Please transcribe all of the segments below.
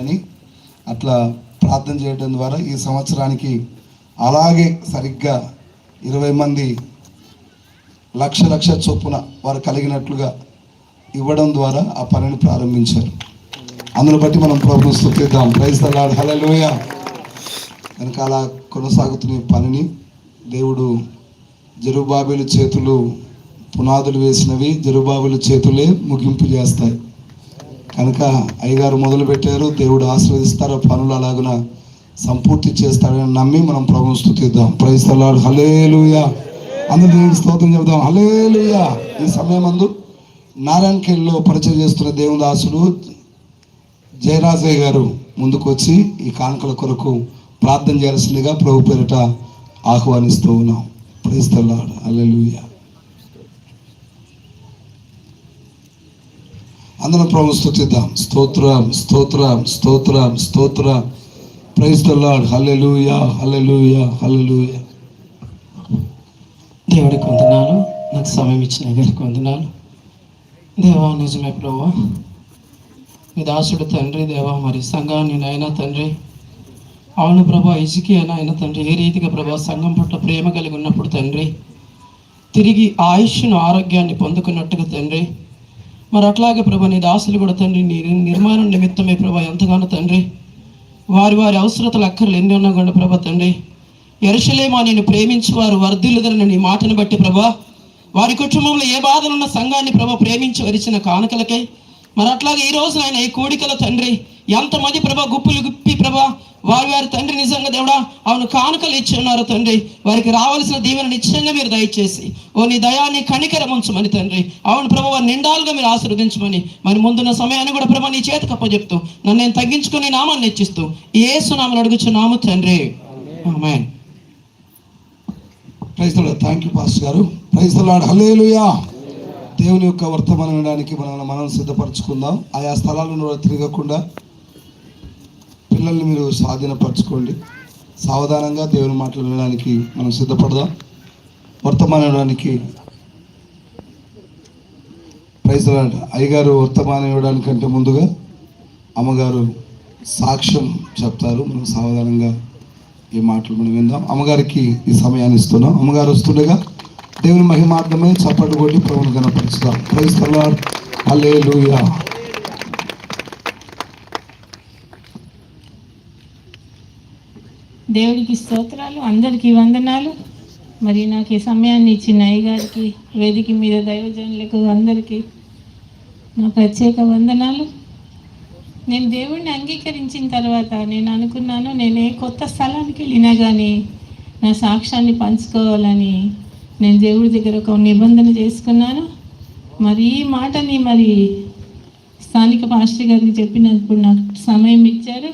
చేయాలని అట్లా ప్రార్థన చేయడం ద్వారా ఈ సంవత్సరానికి అలాగే సరిగ్గా ఇరవై మంది లక్ష లక్ష చొప్పున వారు కలిగినట్లుగా ఇవ్వడం ద్వారా ఆ పనిని ప్రారంభించారు. అందును బట్టి మనం ప్రభుత్వం స్థుతిద్దాం ప్రైజ్ తలాడు హలోయ కనుక అలా కొనసాగుతున్న పనిని దేవుడు జరుబాబుల చేతులు పునాదులు వేసినవి జరుబాబుల చేతులే ముగింపు చేస్తాయి. కనుక అయ్యగారు మొదలు పెట్టారు దేవుడు ఆశీర్వదిస్తారు? పనులు అలాగున సంపూర్తి చేస్తాడని నమ్మి మనం ప్రభుత్వం స్థుతిద్దాం ప్రైస్తలాడు హలేలుయా అందరూ దేవుని స్తోత్రం చెబుదాం. హలేలుయా ఈ సమయం అందు నారాయణఖేడ్లో పరిచయం చేస్తున్న దేవుని దాసుడు జయరాజయ్య గారు ముందుకు వచ్చి ఈ కానుకల కొరకు ప్రార్థన చేయాల్సిందిగా ప్రభు పేరిట ఆహ్వానిస్తూ ఉన్నాం. ప్రైస్తలాడు హలేలుయా అందరం ప్రభు స్థుతిద్దాం స్తోత్రం స్తోత్రం స్తోత్రం స్తోత్రం. ప్రైస్తలాడు హల్లెలూయా హల్లెలూయా హల్లెలూయా దేవుడికి వందనాలు నాకు సమయం ఇచ్చిన గారికి వందనాలు దేవా నిజమే ప్రభు మీ దాసుడు తండ్రి దేవా మరి సంఘాన్ని నాయన తండ్రి. అవును ప్రభా ఇసుకి నాయన తండ్రి ఏ రీతిగా ప్రభా సంఘం పట్ల ప్రేమ కలిగి ఉన్నప్పుడు తండ్రి. తిరిగి ఆయుష్ను ఆరోగ్యాన్ని పొందుకున్నట్టుగా తండ్రి. మరి అట్లాగే ప్రభా నీ దాసులు కూడా తండ్రి నీ నిర్మాణం నిమిత్తమే ప్రభా ఎంతగానో తండ్రి. వారి వారి అవసరతలు అక్కర్లు ఎన్ని ఉన్నా కూడా ప్రభా తండ్రి. ఎరసలేమా నేను ప్రేమించి వారు వర్ధిల్లుదరని నీ మాటను బట్టి ప్రభా వారి కుటుంబంలో ఏ బాధలున్న సంఘాన్ని ప్రభా ప్రేమించి వరిచిన కానుకలకై మరి అట్లాగే ఈ రోజు ఆయన ఈ కోడికల తండ్రి ఎంతమంది ప్రభా గుప్పులు గుప్పి ప్రభా వారి వారి తండ్రి నిజంగా దేవుడా అవును కానుకలు ఇచ్చి ఉన్నారు తండ్రి. వారికి రావాల్సిన దీవెన నిశ్చయంగా మీరు దయచేసి ఓ నీ దయాన్ని కనికరం ఉంచమని తండ్రి. అవును ప్రభు వారి నిండాలుగా మీరు ఆశీర్వదించమని. మరి ముందున్న సమయాన్ని కూడా ప్రభు నీ చేతి కప్పచెప్తూ నన్ను నేను తగ్గించుకుని నామాన్ని ఇచ్చిస్తూ ఏ సునామని అడుగుచున్నాము తండ్రి. ఆమేన్. ప్రైజ్ థ్యాంక్ యూ పాస్టర్ గారు. ప్రైజ్ తలాడు దేవుని యొక్క వర్తమానం వినడానికి మనం మనం సిద్ధపరచుకుందాం. ఆయా స్థలాలను తిరగకుండా పిల్లల్ని మీరు స్వాధీనపరచుకోండి. సావధానంగా దేవుని మాటలు వినడానికి మనం సిద్ధపడదాం. వర్తమానం ఇవ్వడానికి ప్రైజ్ అయ్యగారు వర్తమానం ఇవ్వడానికంటే ముందుగా అమ్మగారు సాక్ష్యం చెప్తారు. మనం సావధానంగా ఈ మాటలు మనం విందాం. అమ్మగారికి ఈ సమయాన్ని ఇస్తున్నాం. అమ్మగారు వస్తుండగా దేవుని మహిమార్థమే చప్పట్లు కొట్టి ప్రభుని కనపరుస్తాం ప్రైజ్ తల్లాడ్ అల్లే లూయా దేవుడికి స్తోత్రాలు అందరికీ వందనాలు. మరి నాకు ఈ సమయాన్ని ఇచ్చిన అయ్యగారికి వేదిక మీద దైవజనులకు అందరికీ నా ప్రత్యేక వందనాలు. నేను దేవుడిని అంగీకరించిన తర్వాత నేను అనుకున్నాను నేను ఏ కొత్త స్థలానికి వెళ్ళినా కానీ నా సాక్ష్యాన్ని పంచుకోవాలని నేను దేవుడి దగ్గర ఒక నిబంధన చేసుకున్నాను. మరి ఈ మాటని మరి స్థానిక పాస్టర్ గారికి చెప్పినప్పుడు నాకు సమయం ఇచ్చారు.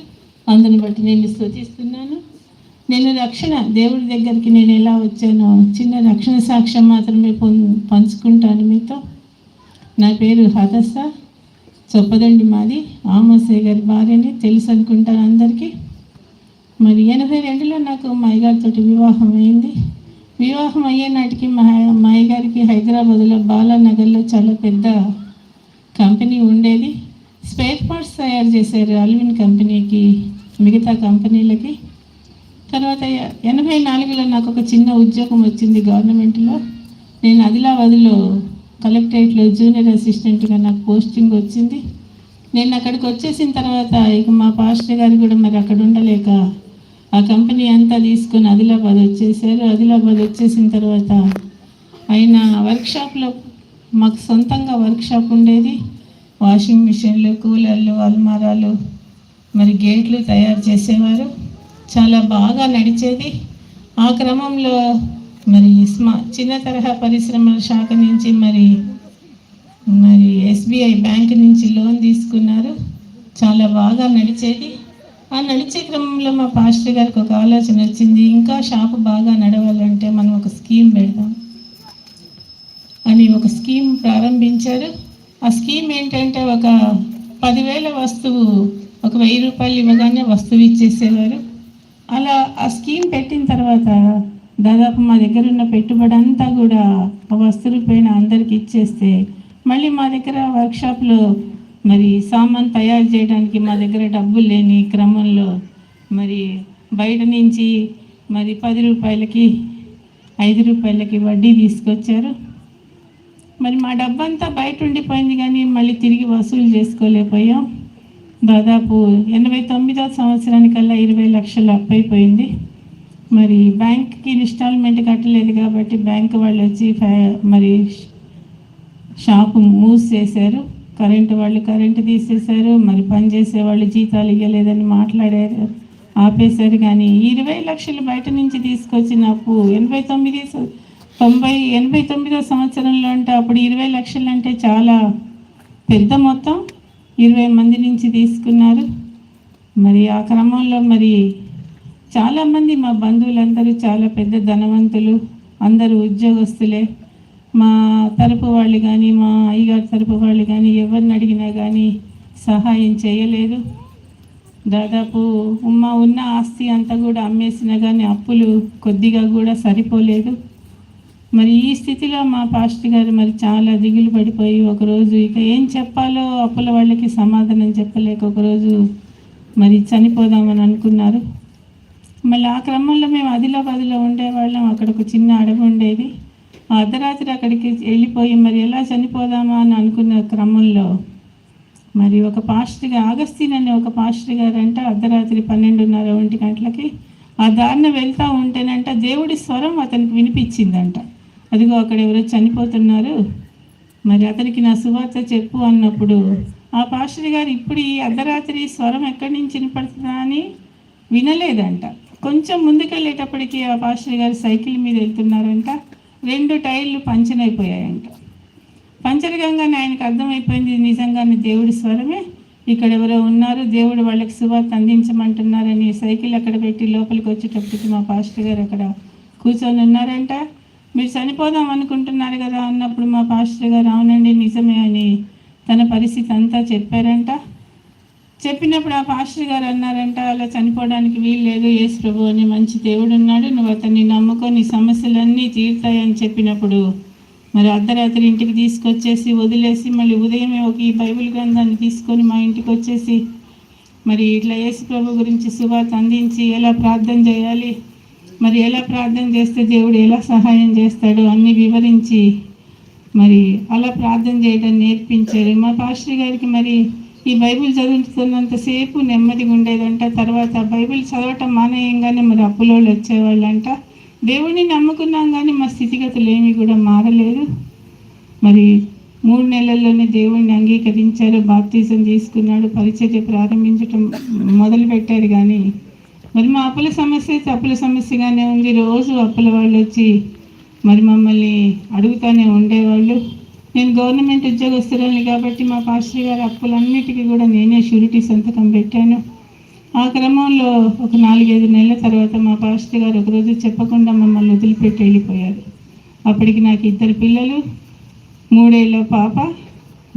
అందుని బట్టి నేను స్తుతిస్తున్నాను నేను రక్షణ దేవుడి దగ్గరికి నేను ఎలా వచ్చానో చిన్న రక్షణ సాక్ష్యం మాత్రమే పొం పంచుకుంటాను మీతో. నా పేరు హదస్స చొప్పదండి మాది. ఆమోసే గారి భార్యని తెలుసు అనుకుంటాను అందరికీ. మరి ఎనభై రెండులో నాకు మా అయ్యగారితో వివాహం అయింది. వివాహం అయ్యే నాటికి మా మా అయ్యగారికి హైదరాబాద్లో బాలానగర్లో చాలా పెద్ద కంపెనీ ఉండేది. స్పేర్ పార్ట్స్ తయారు చేశారు అల్విన్ కంపెనీకి మిగతా కంపెనీలకి. తర్వాత ఎనభై నాలుగులో నాకు ఒక చిన్న ఉద్యోగం వచ్చింది గవర్నమెంట్లో. నేను ఆదిలాబాద్లో కలెక్టరేట్లో జూనియర్ అసిస్టెంట్గా నాకు పోస్టింగ్ వచ్చింది. నేను అక్కడికి వచ్చేసిన తర్వాత ఇక మా పాస్టర్ గారు కూడా మరి అక్కడ ఉండలేక ఆ కంపెనీ అంతా తీసుకొని ఆదిలాబాద్ వచ్చేసారు. ఆదిలాబాద్ వచ్చేసిన తర్వాత ఆయన వర్క్షాప్లో మాకు సొంతంగా వర్క్షాప్ ఉండేది. వాషింగ్ మిషన్లు కూలర్లు అల్మారాలు మరి గేట్లు తయారు చేసేవారు. చాలా బాగా నడిచేది. ఆ క్రమంలో మరి స్మా చిన్న తరహా పరిశ్రమల శాఖ నుంచి మరి మరి ఎస్బీఐ బ్యాంక్ నుంచి లోన్ తీసుకున్నారు. చాలా బాగా నడిచేది. ఆ నడిచే క్రమంలో మా పాస్టర్ గారికి ఒక ఆలోచన వచ్చింది. ఇంకా షాపు బాగా నడవాలంటే మనం ఒక స్కీమ్ పెడదాం అని ఒక స్కీమ్ ప్రారంభించారు. ఆ స్కీమ్ ఏంటంటే ఒక పదివేల వస్తువు ఒక వెయ్యి రూపాయలు ఇవ్వగానే వస్తువు ఇచ్చేసేవారు. అలా ఆ స్కీమ్ పెట్టిన తర్వాత దాదాపు మా దగ్గర ఉన్న పెట్టుబడి అంతా కూడా ఆ వస్తువుల పైన అందరికి ఇచ్చేస్తే మళ్ళీ మా దగ్గర వర్క్షాప్లో మరి సామాన్ తయారు చేయడానికి మా దగ్గర డబ్బులు లేని క్రమంలో మరి బయట నుంచి మరి పది రూపాయలకి ఐదు రూపాయలకి వడ్డీ తీసుకొచ్చారు. మరి మా డబ్బంతా బయట ఉండిపోయింది కానీ మళ్ళీ తిరిగి వసూలు చేసుకోలేకపోయాం. దాదాపు ఎనభై తొమ్మిదో సంవత్సరానికల్లా ఇరవై లక్షలు అప్పైపోయింది. మరి బ్యాంక్కి ఇన్స్టాల్మెంట్ కట్టలేదు కాబట్టి బ్యాంక్ వాళ్ళు వచ్చి మరి షాపు మూసేశారు. కరెంటు వాళ్ళు కరెంటు తీసేశారు. మరి పని చేసే వాళ్ళు జీతాలు ఇవ్వలేదని మాట్లాడారు. ఆపేశారు కానీ ఇరవై లక్షలు బయట నుంచి తీసుకొచ్చిన అప్పు ఎనభై తొమ్మిది తొంభై ఎనభై తొమ్మిదో సంవత్సరంలో అంటే అప్పుడు ఇరవై లక్షలు అంటే చాలా పెద్ద మొత్తం. ఇరవై మంది నుంచి తీసుకున్నారు. మరి ఆ క్రమంలో మరి చాలామంది మా బంధువులందరూ చాలా పెద్ద ధనవంతులు అందరూ ఉద్యోగస్తులే. మా తరపు వాళ్ళు కానీ మా అయ్యగారి తరపు వాళ్ళు కానీ ఎవరిని అడిగినా కానీ సహాయం చేయలేదు. దాదాపు మా ఉన్న ఆస్తి అంతా కూడా అమ్మేసినా కానీ అప్పులు కొద్దిగా కూడా సరిపోలేదు. మరి ఈ స్థితిలో మా పాస్టర్ గారు మరి చాలా దిగులు పడిపోయి ఒకరోజు ఇక ఏం చెప్పాలో అప్పుల వాళ్ళకి సమాధానం చెప్పలేక ఒకరోజు మరి చనిపోదామని అనుకున్నారు. మళ్ళీ ఆ క్రమంలో మేము ఆదిలాబాద్లో ఉండేవాళ్ళం. అక్కడ ఒక చిన్న అడవి ఉండేది. ఆ అర్ధరాత్రి అక్కడికి వెళ్ళిపోయి మరి ఎలా చనిపోదామా అని అనుకున్న క్రమంలో మరి ఒక పాస్టర్గా అనే ఒక పాస్టర్ గారు అంట అర్ధరాత్రి పన్నెండున్నర ఒంటి గంటలకి ఆ దారిన వెళ్తూ ఉంటేనంట దేవుడి స్వరం అతనికి వినిపించిందంట. అదిగో అక్కడ ఎవరో చనిపోతున్నారు. మరి అతనికి నా సువార్త చెప్పు అన్నప్పుడు ఆ పాస్టర్ గారు ఇప్పుడు ఈ అర్ధరాత్రి స్వరం ఎక్కడి నుంచి వినపడుతుందా అని వినలేదంట. కొంచెం ముందుకెళ్ళేటప్పటికి ఆ పాస్టర్ గారు సైకిల్ మీద వెళ్తున్నారంట. రెండు టైర్లు పంచర్ అయిపోయాయంట. పంచర్ కాగానే ఆయనకు అర్థమైపోయింది నిజంగానే దేవుడి స్వరమే. ఇక్కడ ఎవరో ఉన్నారు దేవుడు వాళ్ళకి సువార్త అందించమంటున్నారని సైకిల్ అక్కడ పెట్టి లోపలికి వచ్చేటప్పటికి మా పాస్టర్ గారు అక్కడ కూర్చొని ఉన్నారంట. మీరు చనిపోదాం అనుకుంటున్నారు కదా అన్నప్పుడు మా పాస్టర్ గారు అవునండి నిజమే అని తన పరిస్థితి అంతా చెప్పారంట. చెప్పినప్పుడు ఆ పాస్టర్ గారు అన్నారంట అలా చనిపోవడానికి వీలు లేదు యేసు ప్రభు అని మంచి దేవుడు ఉన్నాడు నువ్వు అతన్ని నమ్ముకొని సమస్యలన్నీ తీరుతాయని చెప్పినప్పుడు మరి అర్ధరాత్రి ఇంటికి తీసుకొచ్చేసి వదిలేసి మళ్ళీ ఉదయమే ఒక ఈ బైబిల్ గ్రంథాన్ని తీసుకొని మా ఇంటికి వచ్చేసి మరి ఇట్లా యేసు ప్రభు గురించి సువార్త అందించి ఎలా ప్రార్థన చేయాలి మరి ఎలా ప్రార్థన చేస్తే దేవుడు ఎలా సహాయం చేస్తాడు అన్ని వివరించి మరి అలా ప్రార్థన చేయడం నేర్పించారు. మా పాస్టర్ గారికి మరి ఈ బైబిల్ చదువుతున్నంతసేపు నెమ్మదిగా ఉండేదంట. తర్వాత బైబిల్ చదవటం మానేయంగానే మరి అప్పులోళ్ళు వచ్చేవాళ్ళంట. దేవుడిని నమ్ముకున్నాం కానీ మా స్థితిగతులు ఏమీ కూడా మారలేదు. మరి మూడు నెలల్లోనే దేవుడిని అంగీకరించారు బాప్తీసం తీసుకున్నాడు పరిచర్య ప్రారంభించటం మొదలు పెట్టారు కానీ మరి మా అప్పుల సమస్య అయితే అప్పుల సమస్యగానే ఉంది. రోజు అప్పుల వాళ్ళు వచ్చి మరి మమ్మల్ని అడుగుతానే ఉండేవాళ్ళు. నేను గవర్నమెంట్ ఉద్యోగస్తురాలిని కాబట్టి మా పాస్టర్ గారి అప్పులన్నిటికీ కూడా నేనే షూరిటీ సంతకం పెట్టాను. ఆ క్రమంలో ఒక నాలుగైదు నెలల తర్వాత మా పాస్టర్ గారు ఒకరోజు చెప్పకుండా మమ్మల్ని వదిలిపెట్టి వెళ్ళిపోయారు. అప్పటికి నాకు ఇద్దరు పిల్లలు మూడేళ్ళ పాప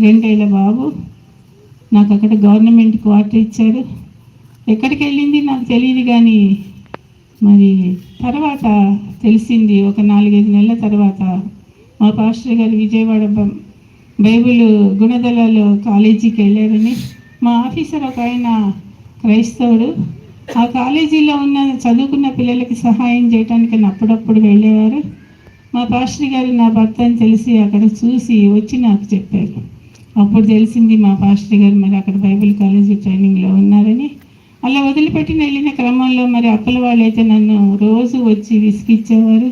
రెండేళ్ళ బాబు. నాకు అక్కడ గవర్నమెంట్ క్వార్టర్ ఇచ్చారు. ఎక్కడికి వెళ్ళింది? నాకు తెలియదు కానీ మరి తర్వాత తెలిసింది. ఒక నాలుగైదు నెలల తర్వాత మా పాస్టర్ గారు విజయవాడ బైబిల్ గుణదలలో కాలేజీకి వెళ్ళారని. మా ఆఫీసర్ ఒక ఆయన క్రైస్తవుడు. ఆ కాలేజీలో ఉన్న చదువుకున్న పిల్లలకి సహాయం చేయడానికి అప్పుడప్పుడు వెళ్ళేవారు. మా పాస్టర్ గారు నా భర్త అని తెలిసి అక్కడ చూసి వచ్చి నాకు చెప్పారు. అప్పుడు తెలిసింది మా పాస్టర్ గారు మరి అక్కడ బైబిల్ కాలేజీ ట్రైనింగ్లో ఉన్నారని. అలా వదిలిపెట్టిన వెళ్ళిన క్రమంలో మరి అప్పుల వాళ్ళైతే నన్ను రోజు వచ్చి విసిగిచ్చేవారు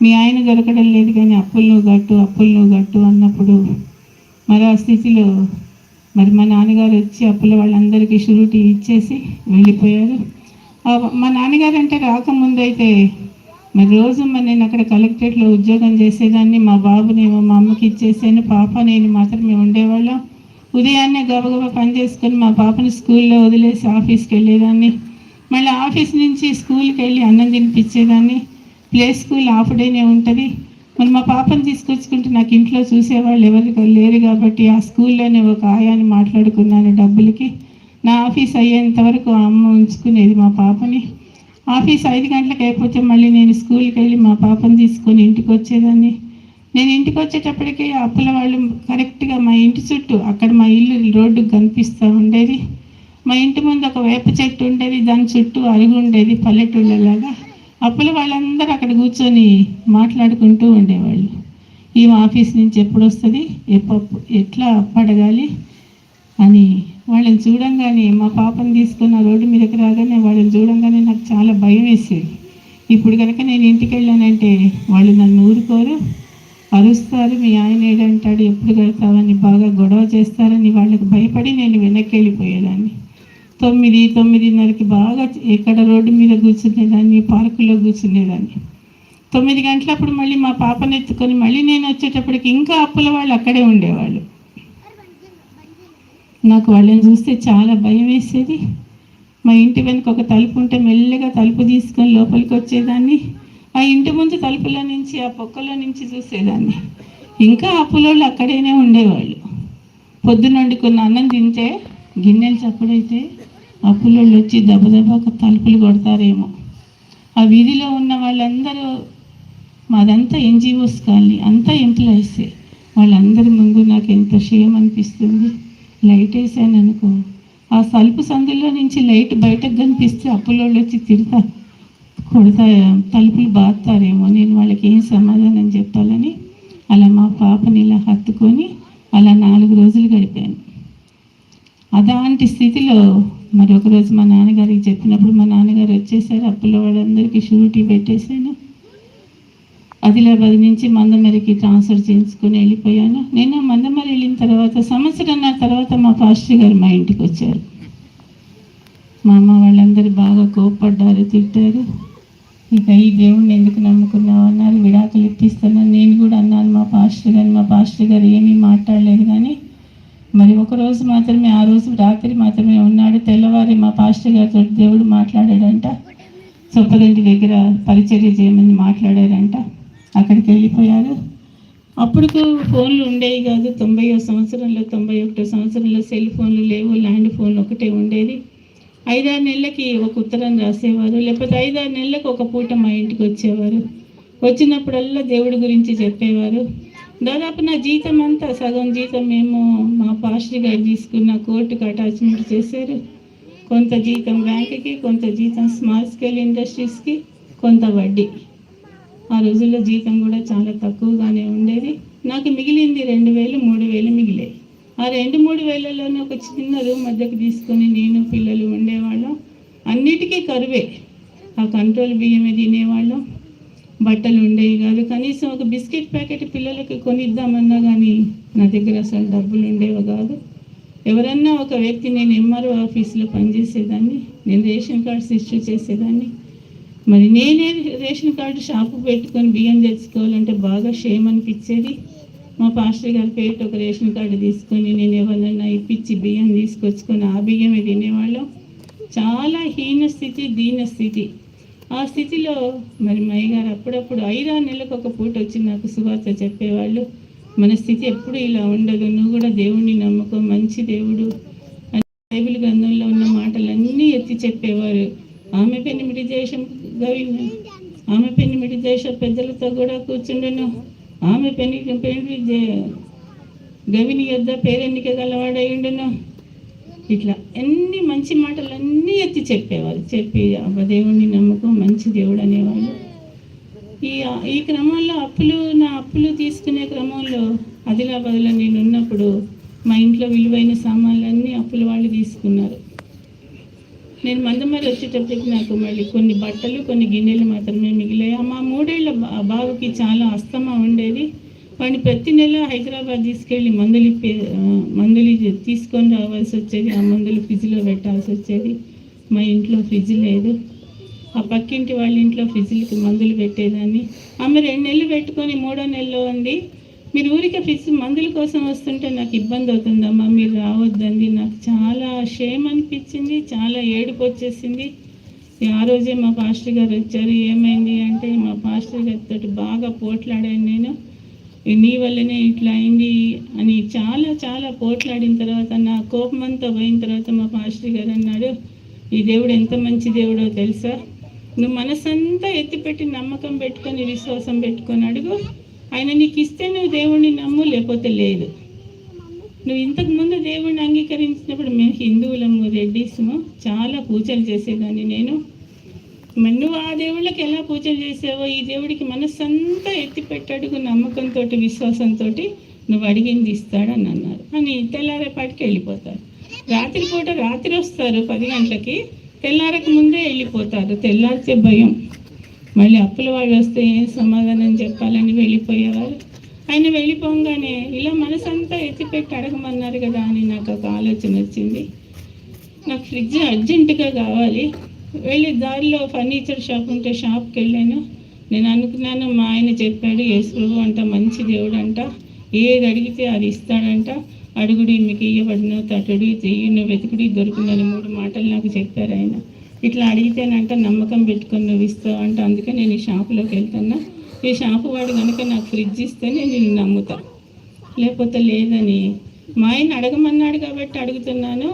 మీ ఆయన దొరకడం లేదు కానీ అప్పులు గట్టు అప్పులు గట్టు అన్నప్పుడు మరి ఆ స్థితిలో మరి మా నాన్నగారు వచ్చి అప్పుల వాళ్ళందరికీ షూరిటీ ఇచ్చేసి వెళ్ళిపోయారు. మా నాన్నగారు అంటే రాకముందైతే మరి రోజు మరి నేను అక్కడ కలెక్టరేట్లో ఉద్యోగం చేసేదాన్ని మా బాబునేమో మా అమ్మకి ఇచ్చేసాను పాప నేను మాత్రమే ఉండేవాళ్ళం. ఉదయాన్నే గబగబా పని చేసుకొని మా పాపని స్కూల్లో వదిలేసి ఆఫీస్కి వెళ్ళేదాన్ని. మళ్ళీ ఆఫీస్ నుంచి స్కూల్కి వెళ్ళి అన్నం తినిపించేదాన్ని. ప్లే స్కూల్ హాఫ్ డేనే ఉంటుంది. మరి మా పాపని తీసుకొచ్చుకుంటే నాకు ఇంట్లో చూసేవాళ్ళు ఎవరు లేరు కాబట్టి ఆ స్కూల్లోనే ఒక ఆయాన్ని మాట్లాడుకున్నాను డబ్బులకి. నా ఆఫీస్ అయ్యేంత వరకు ఆ అమ్మ ఉంచుకునేది మా పాపని. ఆఫీస్ ఐదు గంటలకు అయిపోతే మళ్ళీ నేను స్కూల్కి వెళ్ళి మా పాపని తీసుకొని ఇంటికి వచ్చేదాన్ని. నేను ఇంటికి వచ్చేటప్పటికి అప్పుల వాళ్ళు కరెక్ట్గా మా ఇంటి చుట్టూ అక్కడ మా ఇల్లు రోడ్డుకు కనిపిస్తూ ఉండేది. మా ఇంటి ముందు ఒక వేప చెట్టు ఉండేది దాని చుట్టూ అరుగు ఉండేది పల్లెటూళ్ళలాగా. అప్పుల వాళ్ళందరూ అక్కడ కూర్చొని మాట్లాడుకుంటూ ఉండేవాళ్ళు. ఈ ఆఫీస్ నుంచి ఎప్పుడు వస్తుంది ఎప్పుడు ఎట్లా పడగాలి అని వాళ్ళని చూడంగానే మా పాపని తీసుకున్న రోడ్డు మీదకి రాగానే వాళ్ళని చూడంగానే నాకు చాలా భయం వేసేది. ఇప్పుడు కనుక నేను ఇంటికి వెళ్ళానంటే వాళ్ళు నన్ను ఊరుకోరు. అరుస్తారు మీ ఆయన ఏడంటాడు ఎప్పుడు కడతావని బాగా గొడవ చేస్తారని వాళ్ళకి భయపడి నేను వెనక్కి వెళ్ళిపోయేదాన్ని. తొమ్మిది తొమ్మిదిన్నరకి బాగా ఎక్కడ రోడ్డు మీద కూర్చునేదాన్ని పార్కులో కూర్చునేదాన్ని. తొమ్మిది గంటలప్పుడు మళ్ళీ మా పాపను ఎత్తుకొని మళ్ళీ నేను వచ్చేటప్పటికి ఇంకా అప్పుల వాళ్ళు అక్కడే ఉండేవాళ్ళు. నాకు వాళ్ళని చూస్తే చాలా భయం వేసేది. మా ఇంటి వెనుక ఒక తలుపు ఉంటే మెల్లగా తలుపు తీసుకొని లోపలికి వచ్చేదాన్ని. ఆ ఇంటి ముందు తలుపులో నుంచి ఆ పొక్కలో నుంచి చూసేదాన్ని. ఇంకా అప్పులోళ్ళు అక్కడేనే ఉండేవాళ్ళు. పొద్దున వండుకున్న అన్నం తింటే గిన్నెలు చప్పుడైతే అప్పులోళ్ళు వచ్చి దెబ్బ తలుపులు కొడతారేమో. ఆ వీధిలో ఉన్న వాళ్ళందరూ మాదంతా ఎన్జిఓస్ కాలనీ అంతా ఎంప్లాయీసే వాళ్ళందరి ముందు నాకు ఎంత షేమ్ అనిపిస్తుంది. లైట్ వేసాను అనుకో ఆ సలుపు సందులో నుంచి లైట్ బయటకు కనిపిస్తే అప్పులోళ్ళు వచ్చి తిడతా కొడతా తలుపులు బాస్తారేమో నేను వాళ్ళకి ఏం సమాధానం చెప్పాలని అలా మా పాపని ఇలా హత్తుకొని అలా నాలుగు రోజులు గడిపాను. అలాంటి స్థితిలో మరి ఒకరోజు మా నాన్నగారికి చెప్పినప్పుడు మా నాన్నగారు వచ్చేసారు అప్పుల వాళ్ళందరికీ షూరిటీ పెట్టేశాను. ఆదిలాబాద్ నుంచి మందమరికి ట్రాన్స్ఫర్ చేయించుకొని వెళ్ళిపోయాను. నేను మందమరి వెళ్ళిన తర్వాత సంవత్సరంన్నర తర్వాత మా పాస్టర్ గారు మా ఇంటికి వచ్చారు. మా అమ్మ వాళ్ళందరూ బాగా కోప్పడ్డారు తిట్టారు. ఇక ఈ దేవుణ్ణి ఎందుకు నమ్ముకున్నావు అన్నారు విడాకులు ఇప్పిస్తున్నాను నేను కూడా అన్నాను. మా పాస్టర్ గారు మా పాస్టర్ గారు ఏమీ మాట్లాడలేదు కానీ మరి ఒక రోజు మాత్రమే ఆ రోజు రాత్రి మాత్రమే ఉన్నాడు. తెల్లవారి మా పాస్టర్ గారితో దేవుడు మాట్లాడాడంట. చొప్పదంటి దగ్గర పరిచర్య చేయమని మాట్లాడారంట. అక్కడికి వెళ్ళిపోయారు. అప్పుడు ఫోన్లు ఉండేవి కాదు. తొంభై సంవత్సరంలో తొంభై ఒకటో సంవత్సరంలో సెల్ ఫోన్లు లేవు. ల్యాండ్ ఫోన్లు ఒకటే ఉండేది. ఐదారు నెలలకి ఒక ఉత్తరం రాసేవారు లేకపోతే ఐదారు నెలలకు ఒక పూట మా ఇంటికి వచ్చేవారు. వచ్చినప్పుడల్లా దేవుడి గురించి చెప్పేవారు. దాదాపు నా జీతం అంతా సగం జీతం మేము మా పాస్టర్ గారు తీసుకున్న కోర్టుకు అటాచ్మెంట్ చేశారు. కొంత జీతం బ్యాంకుకి కొంత జీతం స్మాల్ స్కేల్ ఇండస్ట్రీస్కి కొంత వడ్డీ. ఆ రోజుల్లో జీతం కూడా చాలా తక్కువగానే ఉండేది. నాకు మిగిలింది రెండు వేలు మూడు వేలు మిగిలేది ఆ రెండు మూడు వేలలోనే ఒక చిన్న రూమ్ మధ్యకు తీసుకొని నేను పిల్లలు ఉండేవాళ్ళం. అన్నిటికీ కరువే. ఆ కంట్రోల్ బియ్యమే తినేవాళ్ళం. బట్టలు ఉండేవి కాదు. కనీసం ఒక బిస్కెట్ ప్యాకెట్ పిల్లలకి కొనిద్దామన్నా కానీ నా దగ్గర అసలు డబ్బులు ఉండేవి కాదు. ఎవరన్నా ఒక వ్యక్తి నేను ఎంఆర్ఓ ఆఫీస్లో పనిచేసేదాన్ని నేను రేషన్ కార్డ్స్ ఇష్యూ చేసేదాన్ని. మరి నేనే రేషన్ కార్డు షాపు పెట్టుకొని బియ్యం తెచ్చుకోవాలంటే బాగా షేమ్ అనిపించేది. మా పాస్టర్ గారి పేరుతో ఒక రేషన్ కార్డు తీసుకొని నేను ఎవరన్నా ఇప్పించి బియ్యం తీసుకొచ్చుకొని ఆ బియ్యమే తినేవాళ్ళం. చాలా హీన స్థితి దీన స్థితి. ఆ స్థితిలో మరి మయ్యగారు అప్పుడప్పుడు ఐదారు నెలలకు ఒక పూట వచ్చి నాకు సువార్త చెప్పేవాళ్ళు. మన స్థితి ఎప్పుడు ఇలా ఉండదు. నువ్వు కూడా దేవుణ్ణి నమ్మకం మంచి దేవుడు బైబిల్ గ్రంథంలో ఉన్న మాటలన్నీ ఎత్తి చెప్పేవారు. ఆమె పెనిమిటి దేశం గవి ఆమె పెనిమిటి దేశ పెద్దలతో కూడా కూర్చుండను. ఆమె పెళ్ళి పెళ్ళి గవిని యొద్ద పేరెన్నిక గలవాడై ఇట్లా ఎన్ని మంచి మాటలన్నీ ఎత్తి చెప్పేవారు. చెప్పి ఆ దేవుణ్ణి నమ్మకం మంచి దేవుడు అనేవాళ్ళు ఈ ఈ క్రమంలో అప్పులు నా అప్పులు తీసుకునే క్రమంలో ఆదిలాబాద్లో నేను ఉన్నప్పుడు మా ఇంట్లో విలువైన సామాన్లన్నీ అప్పుల వాళ్ళు తీసుకున్నారు. నేను మందమారి వచ్చేటప్పటికి నాకు మళ్ళీ కొన్ని బట్టలు కొన్ని గిన్నెలు మాత్రమే మిగిలాయి. మా మూడేళ్ళ బాబుకి చాలా అస్తమా ఉండేది. వాడిని ప్రతి నెల హైదరాబాద్ తీసుకెళ్ళి మందులు మందులు తీసుకొని రావాల్సి వచ్చేది. ఆ మందులు ఫ్రిడ్జ్లో పెట్టాల్సి వచ్చేది. మా ఇంట్లో ఫ్రిడ్జ్ లేదు. ఆ పక్కింటి వాళ్ళ ఇంట్లో ఫ్రిడ్జ్లకి మందులు పెట్టేదాన్ని. ఆమె రెండు నెలలు పెట్టుకొని మూడో నెలలో ఉంది. మీరు ఊరికే ఫిక్స్ మందుల కోసం వస్తుంటే నాకు ఇబ్బంది అవుతుందమ్మా మీరు రావద్దండి. నాకు చాలా షేమ్ అనిపించింది చాలా ఏడుపు వచ్చేసింది. ఆ రోజే మా పాస్టర్ గారు వచ్చారు. ఏమైంది అంటే మా పాస్టర్ గారితో బాగా పోట్లాడాను నేను. నీ వల్లనే ఇట్లా అయింది అని చాలా చాలా పోట్లాడిన తర్వాత నా కోపమంతా పోయిన తర్వాత మా పాస్టర్ గారు అన్నాడు ఈ దేవుడు ఎంత మంచి దేవుడో తెలుసా? నువ్వు మనసంతా ఎత్తిపెట్టి నమ్మకం పెట్టుకొని విశ్వాసం పెట్టుకొని అడుగు. ఆయన నీకు ఇస్తే నువ్వు దేవుణ్ణి నమ్ము లేకపోతే లేదు. నువ్వు ఇంతకుముందు దేవుణ్ణి అంగీకరించినప్పుడు మేము హిందువులము రెడ్డిస్ము చాలా పూజలు చేసేదాన్ని నేను. నువ్వు ఆ దేవుళ్ళకి ఎలా పూజలు చేసావో ఈ దేవుడికి మనస్సంతా ఎత్తిపెట్టడుకు నమ్మకంతో విశ్వాసంతో నువ్వు అడిగింది ఇస్తాడని అన్నారు. అని తెల్లారేపాటికి వెళ్ళిపోతారు. రాత్రిపూట రాత్రి వస్తారు పది గంటలకి. తెల్లారక ముందే వెళ్ళిపోతారు. తెల్లారితే భయం. మళ్ళీ అప్పుల వాళ్ళు వస్తే ఏం సమాధానం చెప్పాలని వెళ్ళిపోయేవారు? ఆయన వెళ్ళిపోగానే ఇలా మనసంతా ఎత్తిపెట్టి అడగమన్నారు కదా అని నాకు ఒక ఆలోచన వచ్చింది. నాకు ఫ్రిడ్జ్ అర్జెంటుగా కావాలి. వెళ్ళి దారిలో ఫర్నిచర్ షాప్ ఉంటే షాప్కి వెళ్ళాను. నేను అనుకున్నాను మా ఆయన చెప్పాడు యేసుప్రభు అంట మంచి దేవుడు అంట ఏది అడిగితే అది ఇస్తాడంట. అడుగుడి మీకు ఇయ్యబడిన తటుడి తీయను వెతుకుడి దొరుకునని మూడు మాటలు నాకు చెప్పారు ఆయన. ఇట్లా అడిగితేనంట నమ్మకం పెట్టుకొని నువ్వు ఇస్తావు అంట. అందుకే నేను ఈ షాపులోకి వెళ్తున్నా. ఈ షాపు వాడు కనుక నాకు ఫ్రిడ్జ్ ఇస్తేనే నేను నమ్ముతా. లేకపోతే లేదని. మా ఆయన అడగమన్నాడు కాబట్టి అడుగుతున్నాను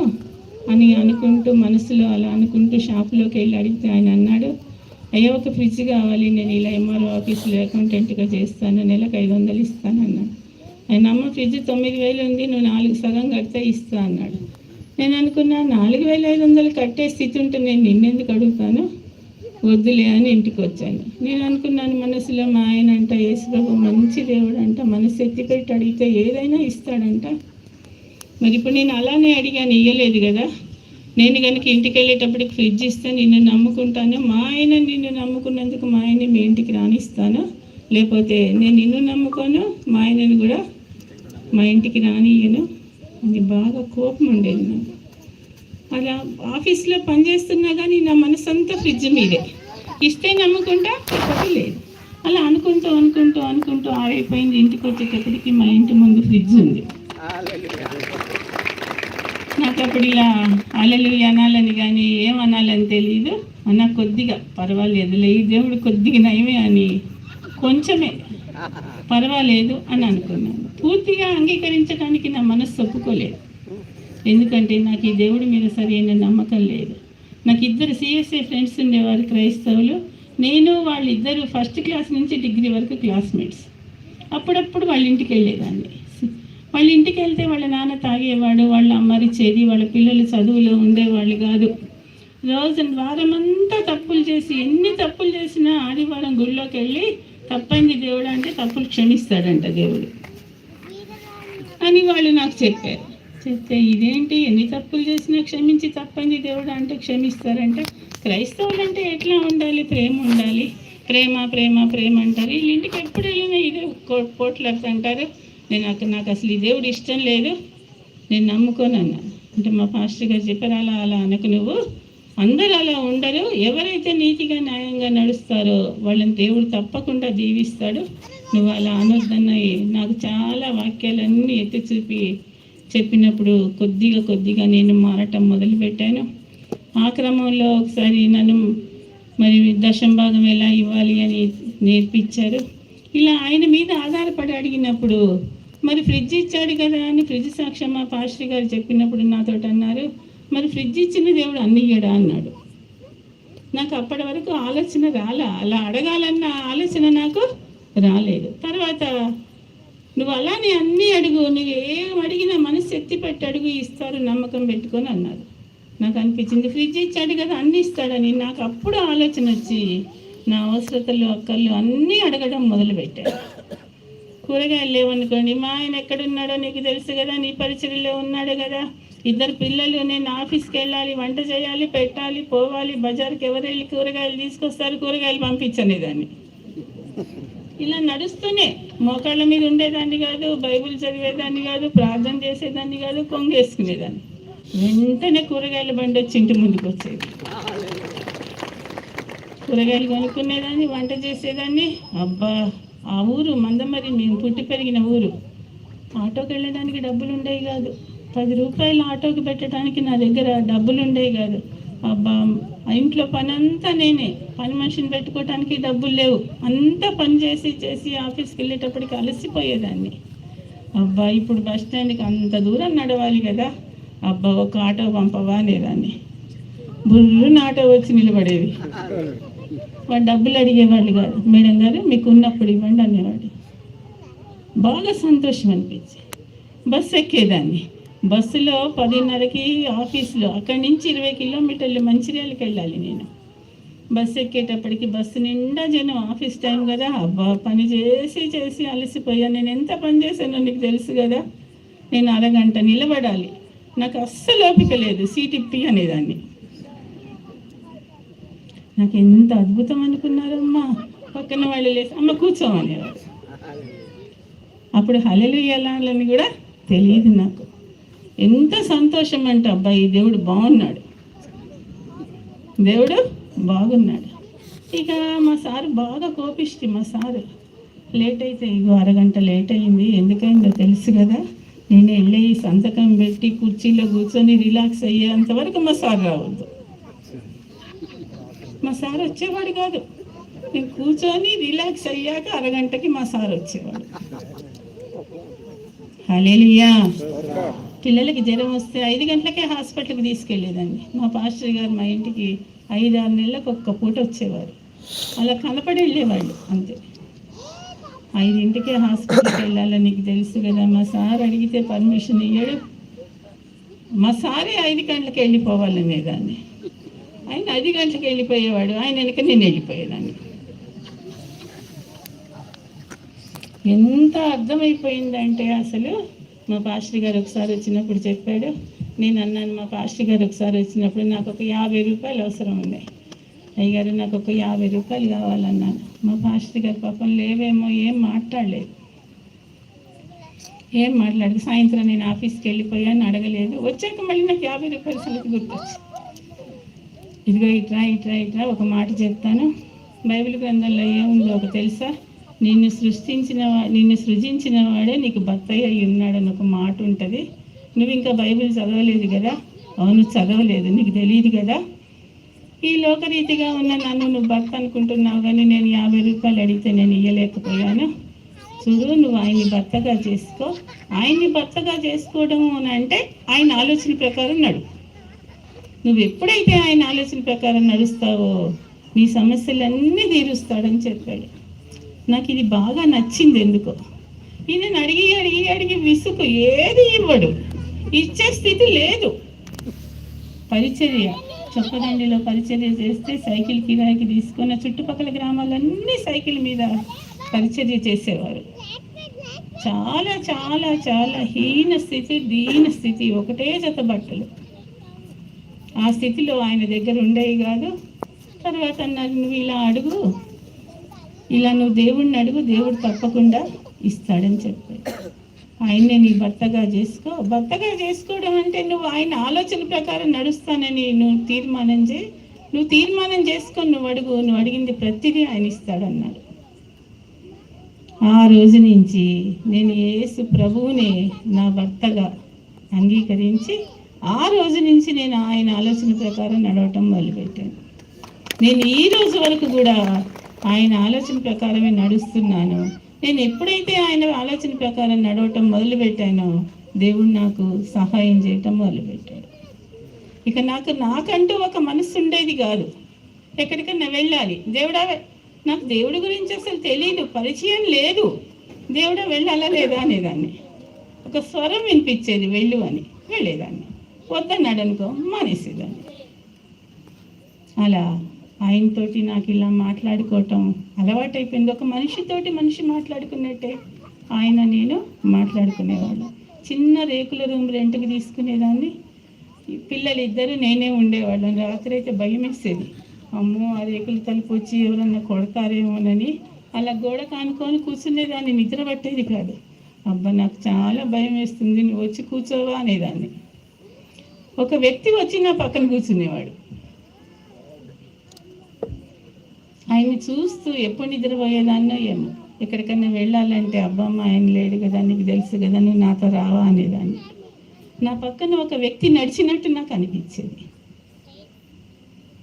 అని అనుకుంటూ మనసులో అలా అనుకుంటూ షాపులోకి వెళ్ళి అడిగితే ఆయన అన్నాడు అయ్యో ఒక ఫ్రిడ్జ్ కావాలి. నేను ఇలా ఎంఆర్ఓ ఆఫీసులో అకౌంటెంట్గా చేస్తాను. నెలకు ఐదు వందలు ఇస్తాను అన్నాడు ఆయన అమ్మ ఫ్రిడ్జ్ తొమ్మిది వేలు ఉంది. నువ్వు నాలుగు సగం కడితే ఇస్తా అన్నాడు. నేను అనుకున్నా నాలుగు వేల ఐదు వందలు కట్టే స్థితి ఉంటే నేను నిన్నెందుకు అడుగుతాను? వద్దులే అని ఇంటికి వచ్చాను. నేను అనుకున్నాను మనసులో మా ఆయన అంట యేసుప్రభు మంచి దేవుడు అంట మనసు ఎత్తి పెట్టి అడిగితే ఏదైనా ఇస్తాడంట. మరి ఇప్పుడు నేను అలానే అడిగాను ఇయ్యలేదు కదా? నేను కనుక ఇంటికి వెళ్ళేటప్పటికి ఫ్రిడ్జ్ ఇస్తే నిన్ను నమ్ముకుంటాను. మా ఆయన నిన్ను నమ్ముకున్నందుకు మా ఆయన్ని మీ ఇంటికి రానిస్తాను? లేకపోతే నేను నిన్ను నమ్ముకోను మా ఆయనను కూడా మా ఇంటికి రానియను అని బాగా కోపం ఉండేది నాకు. అలా ఆఫీస్లో పనిచేస్తున్నా కానీ నా మనసంతా ఫ్రిడ్జ్ మీదే. ఇస్తే నమ్ముకుంటా లేకపోతే లేదు. అలా అనుకుంటూ అనుకుంటూ అనుకుంటూ ఆరైపోయింది. ఇంటికి వచ్చేటప్పటికి మా ఇంటి ముందు ఫ్రిడ్జ్ ఉంది. నాకు అప్పుడు ఇలా అలలు అనాలని కానీ ఏమనాలని తెలియదు అన్న కొద్దిగా పర్వాలేదులే లేదు దేవుడు కొద్దిగా నయమే అని కొంచెమే పర్వాలేదు అని అనుకున్నాను. పూర్తిగా అంగీకరించడానికి నా మనస్సు ఒప్పుకోలేదు. ఎందుకంటే నాకు ఈ దేవుడి మీద సరైన నమ్మకం లేదు. నాకు ఇద్దరు సిఎస్ఏ ఫ్రెండ్స్ ఉండేవారు క్రైస్తవులు. నేను వాళ్ళిద్దరు ఫస్ట్ క్లాస్ నుంచి డిగ్రీ వరకు క్లాస్మేట్స్. అప్పుడప్పుడు వాళ్ళ ఇంటికి వెళ్ళేదాన్ని. వాళ్ళ ఇంటికి వెళ్తే వాళ్ళ నాన్న తాగేవాడు వాళ్ళ అమ్మరిచేది వాళ్ళ పిల్లలు చదువులో ఉండేవాళ్ళు కాదు. రోజు వారమంతా తప్పులు చేసి ఎన్ని తప్పులు చేసినా ఆదివారం గుళ్ళోకి వెళ్ళి తప్పైంది దేవుడు అంటే తప్పులు క్షమిస్తాడంట దేవుడు. అని వాళ్ళు నాకు చెప్పారు. చెప్తే ఇదేంటి? ఎన్ని తప్పులు చేసినా క్షమించి తప్పండి దేవుడు అంటే క్షమిస్తారంట. క్రైస్తవులు అంటే ఎట్లా ఉండాలి? ప్రేమ ఉండాలి. ప్రేమ ప్రేమ ప్రేమ అంటారు. వీళ్ళ ఇంటికి ఎప్పుడు వెళ్ళినా ఇదే కో- పోట్లాడుతూ అంటారు నేను నాకు నాకు అసలు ఈ దేవుడు ఇష్టం లేదు. నేను నమ్ముకోను అన్నాను అంటే మా పాస్టర్ గారు చెప్పారు అలా అలా అనకు నువ్వు. అందరూ అలా ఉండరు. ఎవరైతే నీతిగా న్యాయంగా నడుస్తారో వాళ్ళని దేవుడు తప్పకుండా దీవిస్తాడు. నువ్వు అలా అనొద్దన్నాయి నాకు చాలా వాక్యాలన్నీ ఎత్తి చూపి చెప్పినప్పుడు కొద్దిగా కొద్దిగా నేను మారటం మొదలుపెట్టాను. ఆ క్రమంలో ఒకసారి నన్ను మరి దశం భాగం ఎలా ఇవ్వాలి అని నేర్పించారు. ఇలా ఆయన మీద ఆధారపడి అడిగినప్పుడు మరి ఫ్రిడ్జ్ ఇచ్చాడు కదా అని ఫ్రిడ్జ్ సాక్ష్యం మా పాస్టర్ గారు చెప్పినప్పుడు నాతో అన్నారు. మరి ఫ్రిడ్జ్ ఇచ్చిన దేవుడు అన్నయ్యడా అన్నాడు. నాకు అప్పటి వరకు ఆలోచన రాలా. అలా అడగాలన్న ఆలోచన నాకు రాలేదు. తర్వాత నువ్వు అలానే అన్నీ అడుగు నువ్వు ఏం అడిగినా మనసు ఎత్తి పెట్టి అడుగు ఇస్తారు నమ్మకం పెట్టుకొని అన్నారు నాకు అనిపించింది ఫ్రిడ్జ్ ఇచ్చాడు కదా అన్నీ ఇస్తాడని. నాకు అప్పుడు ఆలోచన వచ్చి నా అవసరతలు అక్కర్లు అన్నీ అడగడం మొదలుపెట్టాడు. కూరగాయలు లేవనుకోండి మా ఆయన ఎక్కడున్నాడో నీకు తెలుసు కదా నీ పరిచయలో ఉన్నాడు కదా. ఇద్దరు పిల్లలు నేను ఆఫీస్కి వెళ్ళాలి వంట చేయాలి పెట్టాలి పోవాలి బజార్కి ఎవరు వెళ్ళి కూరగాయలు తీసుకొస్తారు కూరగాయలు పంపించనేదాన్ని. ఇలా నడుస్తూనే మోకాళ్ళ మీద ఉండేదాన్ని కాదు బైబిల్ చదివేదాన్ని కాదు ప్రార్థన చేసేదాన్ని కాదు కొంగేసుకునేదాన్ని. వెంటనే కూరగాయల బండి వచ్చి ఇంటి ముందుకు వచ్చేది. కూరగాయలు కొనుక్కునేదాన్ని వంట చేసేదాన్ని. అబ్బా ఆ ఊరు మందమరి మేము పుట్టి పెరిగిన ఊరు. ఆటోకి వెళ్ళడానికి డబ్బులు ఉండేవి కాదు. పది రూపాయలు ఆటోకి పెట్టడానికి నా దగ్గర డబ్బులు ఉండేవి కాదు. అబ్బా ఇంట్లో పని అంతా నేనే. పని మనిషిని పెట్టుకోవటానికి డబ్బులు లేవు. అంతా పని చేసి చేసి ఆఫీస్కి వెళ్ళేటప్పటికి అలసిపోయేదాన్ని. అబ్బా ఇప్పుడు బస్ స్టాండ్కి అంత దూరం నడవాలి కదా. అబ్బా ఒక ఆటో పంపవా అనేదాన్ని. బుర్రున ఆటో వచ్చి నిలబడేది వాడు డబ్బులు అడిగేవాళ్ళు కాదు. మేడం గారు మీకు ఉన్నప్పుడు ఇవ్వండి అనేవాడు బాగా సంతోషం అనిపించింది బస్సు ఎక్కేదాన్ని. బస్సులో పదిన్నరకి ఆఫీసులో అక్కడి నుంచి ఇరవై కిలోమీటర్లు మంచిర్యాలకి వెళ్ళాలి నేను. బస్సు ఎక్కేటప్పటికి బస్సు నిండా జనం ఆఫీస్ టైం కదా. అబ్బా పని చేసి చేసి అలసిపోయాను. నేను ఎంత పని చేశానో నీకు తెలుసు కదా. నేను అరగంట నిలబడాలి. నాకు అస్సలు ఓపిక లేదు సీట్ ఇప్పి అనేదాన్ని. నాకు ఎంత అద్భుతం అనుకున్నారమ్మా. పక్కన వాళ్ళు లేసి అమ్మ కూర్చోమనేవారు అప్పుడు హలలు వెళ్ళాలని కూడా తెలియదు నాకు. ఎంత సంతోషం అంటే అబ్బాయి దేవుడు బాగున్నాడు. దేవుడు బాగున్నాడు. ఇక మా సారు బాగా కోపిష్టి మా సారు. లేట్ అయితే ఇగో అరగంట లేట్ అయింది. ఎందుకైందో తెలుసు కదా. నేను వెళ్ళి సంతకం పెట్టి కుర్చీలో కూర్చొని రిలాక్స్ అయ్యేంత వరకు మా సార్ రావద్దు. మా సార్ వచ్చేవాడు కాదు. నేను కూర్చొని రిలాక్స్ అయ్యాక అరగంటకి మా సార్ వచ్చేవాడు. హలేలియా పిల్లలకి జ్వరం వస్తే ఐదు గంటలకే హాస్పిటల్కి తీసుకెళ్ళేదండి మా పాస్టర్ గారు మా ఇంటికి ఐదు ఆరు నెలలకు ఒక్క పూట వచ్చేవారు. అలా కనపడి వెళ్ళేవాళ్ళు అంతే. ఐదింటికే హాస్పిటల్కి వెళ్ళాలని నీకు తెలుసు కదా మా సార్ అడిగితే పర్మిషన్ ఇయ్యాడు. మా సారే ఐదు గంటలకు వెళ్ళిపోవాలనేదాన్ని ఆయన ఐదు గంటలకు వెళ్ళిపోయేవాడు ఆయన వెనక నేను వెళ్ళిపోయేదాన్ని. ఎంత అర్థమైపోయిందంటే అసలు మా పాస్టర్ గారు ఒకసారి వచ్చినప్పుడు చెప్పాడు నేను అన్నాను మా పాస్టర్ గారు ఒకసారి వచ్చినప్పుడు నాకు ఒక యాభై రూపాయలు అవసరం ఉంది. అయ్యగారు నాకు ఒక యాభై రూపాయలు కావాలన్నాను. మా పాస్టర్ గారు పాపం లేవేమో ఏం మాట్లాడలేదు. ఏం మాట్లాడదు సాయంత్రం నేను ఆఫీస్కి వెళ్ళిపోయాను అడగలేదు. వచ్చాక మళ్ళీ నాకు యాభై రూపాయలు సంగతి గుర్తొచ్చు ఇదిగో ఇట్రా ఇట్రా ఇట్రా ఒక మాట చెప్తాను. బైబిల్ గ్రంథంలో ఏముందో ఒక తెలుసా? నిన్ను సృష్టించిన నిన్ను సృజించిన వాడే నీకు భర్తయ్య అయి ఉన్నాడని ఒక మాట ఉంటుంది. నువ్వు ఇంకా బైబిల్ చదవలేదు కదా? అవును చదవలేదు. నీకు తెలియదు కదా? ఈ లోకరీతిగా ఉన్న నన్ను నువ్వు భర్త అనుకుంటున్నావు కానీ నేను యాభై రూపాయలు అడిగితే నేను ఇయ్యలేకపోయాను. చూడు నువ్వు ఆయన్ని భర్తగా చేసుకో. ఆయన్ని భర్తగా చేసుకోవడం అంటే ఆయన ఆలోచన ప్రకారం నడు. నువ్వు ఎప్పుడైతే ఆయన ఆలోచన ప్రకారం నడుస్తావో నీ సమస్యలన్నీ తీరుస్తాడని చెప్పాడు. నాకు ఇది బాగా నచ్చింది ఎందుకో. నేను అడిగి అడిగి అడిగి విసుగు ఏది ఇవ్వడు. ఇచ్చే స్థితి లేదు. పరిచర్య చొప్పదండిలో పరిచర్య చేస్తే సైకిల్ కిరాయికి తీసుకున్న చుట్టుపక్కల గ్రామాలన్నీ సైకిల్ మీద పరిచర్య చేసేవారు. చాలా చాలా చాలా హీన స్థితి దీన స్థితి ఒకటే జత బట్టలు. ఆ స్థితిలో ఆయన దగ్గర ఉండేవి కాదు. తర్వాత నన్ను నువ్వు ఇలా అడుగు. ఇలా నువ్వు దేవుడిని అడుగు దేవుడు తప్పకుండా ఇస్తాడని చెప్పాడు ఆయన్నే నీ భర్తగా చేసుకో. భర్తగా చేసుకోవడం అంటే నువ్వు ఆయన ఆలోచన ప్రకారం నడుస్తానని నువ్వు తీర్మానం చేయి. నువ్వు తీర్మానం చేసుకొని నువ్వు అడుగు నువ్వు అడిగింది ప్రతిదీ ఆయన ఇస్తాడన్నాడు. ఆ రోజు నుంచి నేను యేసు ప్రభువుని నా భర్తగా అంగీకరించి ఆ రోజు నుంచి నేను ఆయన ఆలోచన ప్రకారం నడవటం మొదలుపెట్టాను. నేను ఈ రోజు వరకు కూడా ఆయన ఆలోచన ప్రకారమే నడుస్తున్నాను. నేను ఎప్పుడైతే ఆయన ఆలోచన ప్రకారం నడవటం మొదలుపెట్టానో దేవుడు నాకు సహాయం చేయటం మొదలుపెట్టాడు. ఇక నాకు నాకంటూ ఒక మనసు ఉండేది కాదు. ఎక్కడికన్నా వెళ్ళాలి. దేవుడా నాకు దేవుడి గురించి అసలు తెలియదు పరిచయం లేదు. దేవుడా వెళ్ళాలా లేదా అనేదాన్ని. ఒక స్వరం వినిపించేది వెళ్ళు అని వెళ్ళేదాన్ని. వద్దన్నాడు అనుకో మానేసేదాన్ని. అలా ఆయనతోటి నాకు ఇలా మాట్లాడుకోవటం అలవాటైపోయింది. ఒక మనిషితోటి మనిషి మాట్లాడుకున్నట్టే ఆయన నేను మాట్లాడుకునేవాళ్ళం. చిన్న రేకుల రూమ్ రెంట్కి తీసుకునేదాన్ని. పిల్లలు ఇద్దరు నేనే ఉండేవాళ్ళం. రాత్రి అయితే భయం వేసేది అమ్మో ఆ రేకులు తలుపు వచ్చి ఎవరన్నా కొడతారేమోనని అలా గోడ కానుకొని కూర్చునేదాన్ని. నిద్ర పట్టేది కాదు. అబ్బా నాకు చాలా భయం వేస్తుంది నువ్వు వచ్చి కూర్చోవా అనేదాన్ని. ఒక వ్యక్తి వచ్చి నా పక్కన కూర్చునేవాడు. ఆయన్ని చూస్తూ ఎప్పుడు నిద్రపోయేదాన్నో ఏమో. ఎక్కడికన్నా వెళ్ళాలంటే అబ్బమ్మ ఆయన లేడు కదా నీకు తెలుసు కదా నువ్వు నాతో రావా అనేదాన్ని. నా పక్కన ఒక వ్యక్తి నడిచినట్టు నాకు అనిపించేది.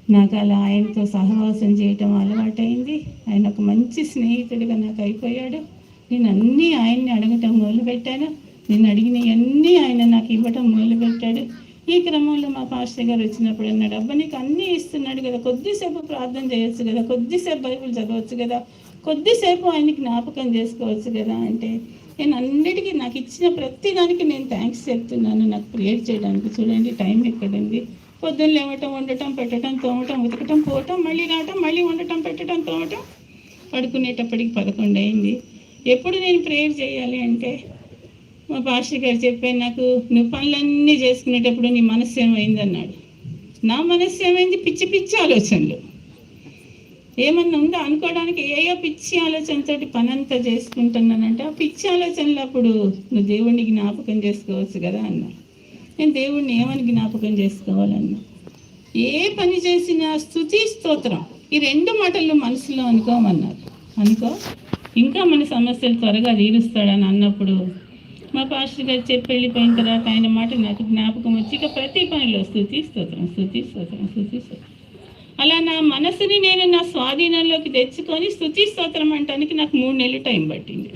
నాకు అలా ఆయనతో సహవాసం చేయటం అలవాటైంది. ఆయన ఒక మంచి స్నేహితుడిగా నాకు అయిపోయాడు. నేను అన్నీ ఆయన్ని అడగటం మొదలుపెట్టాను. నేను అడిగినవన్నీ ఆయన నాకు ఇవ్వటం మొదలుపెట్టాడు. ఈ క్రమంలో మా పాస్టర్ గారు వచ్చినప్పుడు అన్నాడు అబ్బా నీకు అన్నీ ఇస్తున్నాడు కదా కొద్దిసేపు ప్రార్థన చేయొచ్చు కదా కొద్దిసేపు బైబిల్ చదవచ్చు కదా కొద్దిసేపు ఆయనకి జ్ఞాపకం చేసుకోవచ్చు కదా అంటే నేను అన్నిటికీ నాకు ఇచ్చిన ప్రతి దానికి నేను థ్యాంక్స్ చెప్తున్నాను నాకు ప్రేయర్ చేయడానికి చూడండి టైం ఎక్కడండి. పొద్దున్న లేవటం వండటం పెట్టడం తోమటం ఉతకటం పోవటం మళ్ళీ రావటం మళ్ళీ వండటం పెట్టడం తోమటం పడుకునేటప్పటికి పదకొండు అయింది. ఎప్పుడు నేను ప్రేయర్ చేయాలి అంటే మా పాస్టర్ గారు చెప్పాను నాకు నువ్వు పనులన్నీ చేసుకునేటప్పుడు నీ మనస్సు ఏమైంది అన్నాడు నా మనస్సు ఏమైంది? పిచ్చి పిచ్చి ఆలోచనలు. ఏమన్నా ఉందా? అనుకోవడానికి ఏయో పిచ్చి ఆలోచనతోటి పనంతా చేసుకుంటున్నానంటే ఆ పిచ్చి ఆలోచనలు అప్పుడు నువ్వు దేవుణ్ణి జ్ఞాపకం చేసుకోవచ్చు కదా అన్నా. నేను దేవుణ్ణి ఏమని జ్ఞాపకం చేసుకోవాలన్నా? ఏ పని చేసినా స్థుతి స్తోత్రం. ఈ రెండు మాటలు మనసులో అనుకోమన్నారు. అనుకో ఇంకా మన సమస్యలు త్వరగా తీరుస్తాడని అన్నప్పుడు మా పాస్టర్ గారు చెప్పి వెళ్ళిపోయిన తర్వాత ఆయన మాట నాకు జ్ఞాపకం వచ్చి ఇక ప్రతి పనిలో స్థుతి స్తోత్రం స్థుతి స్తోత్రం స్థుతి స్తోత్రం. అలా నా మనసుని నేను నా స్వాధీనంలోకి తెచ్చుకొని స్థుతి స్తోత్రం అంటానికి నాకు మూడు నెలలు టైం పట్టింది.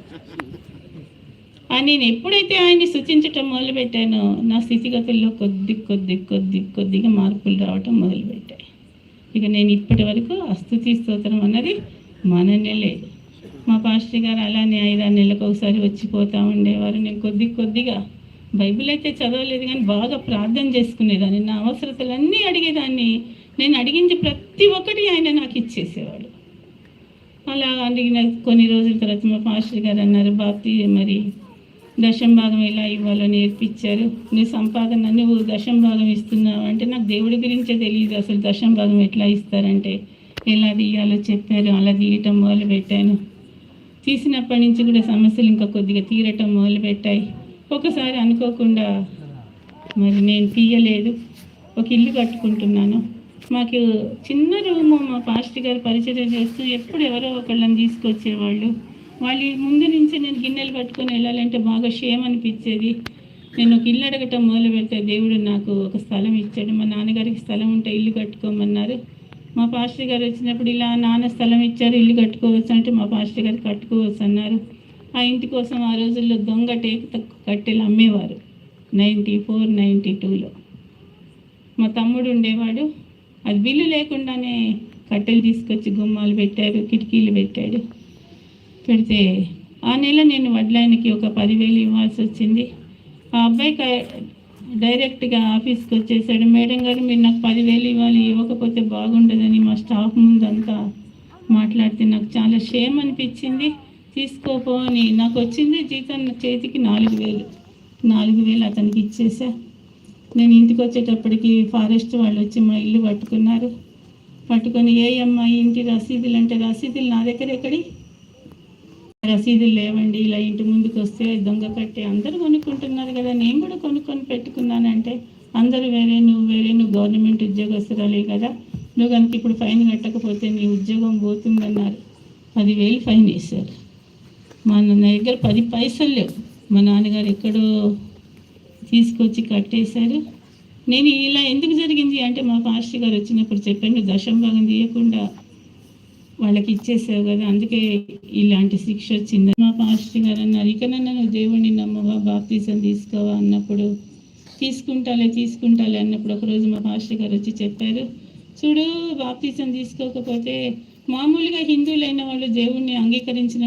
ఆ నేను ఎప్పుడైతే ఆయన్ని సూచించటం మొదలుపెట్టానో నా స్థితిగతుల్లో కొద్ది కొద్ది కొద్ది కొద్దిగా మార్పులు రావటం మొదలుపెట్టాయి. ఇక నేను ఇప్పటి వరకు ఆ స్తోత్రం అన్నది మననే లేదు. మా పాస్టర్ గారు అలానే ఐదారు నెలలకు ఒకసారి వచ్చిపోతూ ఉండేవారు. నేను కొద్ది కొద్దిగా బైబిల్ అయితే చదవలేదు కానీ బాగా ప్రార్థన చేసుకునేదాన్ని. నా అవసరతలన్నీ అడిగేదాన్ని. నేను అడిగింది ప్రతి ఒక్కటి ఆయన నాకు ఇచ్చేసేవాడు. అలా అడిగిన కొన్ని రోజుల తర్వాత మా పాస్టర్ గారు అన్నారు బాప్తి మరి దశం భాగం ఎలా ఇవ్వాలో నేర్పించారు. నీ సంపాదన నువ్వు దశం భాగం ఇస్తున్నావు? అంటే నాకు దేవుడి గురించే తెలియదు అసలు దశం భాగం ఎట్లా ఇస్తారంటే ఎలా తీయాలో చెప్పారు అలా తీయటం మొదలు పెట్టాను తీసినప్పటి నుంచి కూడా సమస్యలు ఇంకా కొద్దిగా తీరటం మొదలుపెట్టాయి. ఒకసారి అనుకోకుండా మరి నేను తీయలేదు. ఒక ఇల్లు కట్టుకుంటున్నాను. మాకు చిన్న రూము మా పాస్టర్ గారు పరిచయం చేస్తూ ఎప్పుడు ఎవరో ఒకళ్ళని తీసుకొచ్చేవాళ్ళు. వాళ్ళ ముందు నుంచి నేను గిన్నెలు పట్టుకొని వెళ్ళాలంటే బాగా షేమ్ అనిపించేది. నేను ఒక ఇల్లు అడగటం మొదలు పెడితే దేవుడు నాకు ఒక స్థలం ఇచ్చాడు. మా నాన్నగారికి స్థలం ఉంటే ఇల్లు కట్టుకోమన్నారు. మా పాస్టర్ గారు వచ్చినప్పుడు ఇలా నాన్న స్థలం ఇచ్చారు ఇల్లు కట్టుకోవచ్చు అంటే మా పాస్టర్ గారు కట్టుకోవచ్చు అన్నారు. ఆ ఇంటి కోసం ఆ రోజుల్లో దొంగ టేకు తక్కువ కట్టెలు అమ్మేవారు నైంటీ ఫోర్ నైంటీ టూలో. మా తమ్ముడు ఉండేవాడు. అది బిల్లు లేకుండానే కట్టెలు తీసుకొచ్చి గుమ్మాలు పెట్టారు కిటికీలు పెట్టాడు. పెడితే ఆ నెల నేను వడ్లాయనకి ఒక పదివేలు ఇవ్వాల్సి వచ్చింది. ఆ అబ్బాయి డైరెక్ట్గా ఆఫీస్కి వచ్చేసాడు. మేడం గారు మీరు నాకు పదివేలు ఇవ్వాలి. ఇవ్వకపోతే బాగుండదని మా స్టాఫ్ ముందంతా మాట్లాడితే నాకు చాలా షేమ్ అనిపించింది. తీసుకోపో అని. నాకు వచ్చింది జీతం చేతికి నాలుగు వేలు నాలుగు వేలు అతనికి ఇచ్చేసా. నేను ఇంటికి వచ్చేటప్పటికి ఫారెస్ట్ వాళ్ళు వచ్చి మా ఇల్లు పట్టుకున్నారు. పట్టుకొని ఏ అమ్మాయి ఇంటి రసీదులు అంటే రసీదులు నా దగ్గర ఎక్కడి? రసీదులు లేవండి ఇలా ఇంటి ముందుకు వస్తే దొంగ కట్టే అందరూ కొనుక్కుంటున్నారు కదా నేను కూడా కొనుక్కొని పెట్టుకున్నానంటే అందరూ వేరే నువ్వు వేరే నువ్వు గవర్నమెంట్ ఉద్యోగస్తురాలే కదా నువ్వు కనుక ఇప్పుడు ఫైన్ కట్టకపోతే నీ ఉద్యోగం పోతుందన్నారు. పదివేలు ఫైన్ వేశారు. మా నాన్న దగ్గర పది పైసలు లేవు. మా నాన్నగారు ఎక్కడో తీసుకొచ్చి కట్టేశారు. నేను ఇలా ఎందుకు జరిగింది అంటే మా పాస్టర్ గారు వచ్చినప్పుడు చెప్పాను దశం భాగం తీయకుండా వాళ్ళకి ఇచ్చేసావు కదా అందుకే ఇలాంటి శిక్ష వచ్చింది మా పాస్టర్ గారు అన్నారు ఇకనన్నా నువ్వు దేవుడిని నమ్మవా బాప్తీసం తీసుకోవా? అన్నప్పుడు తీసుకుంటాలే తీసుకుంటాలే అన్నప్పుడు ఒకరోజు మా పాస్టర్ గారు వచ్చి చెప్పారు చూడు బాప్తీసం తీసుకోకపోతే మామూలుగా హిందువులైన వాళ్ళు దేవుణ్ణి అంగీకరించిన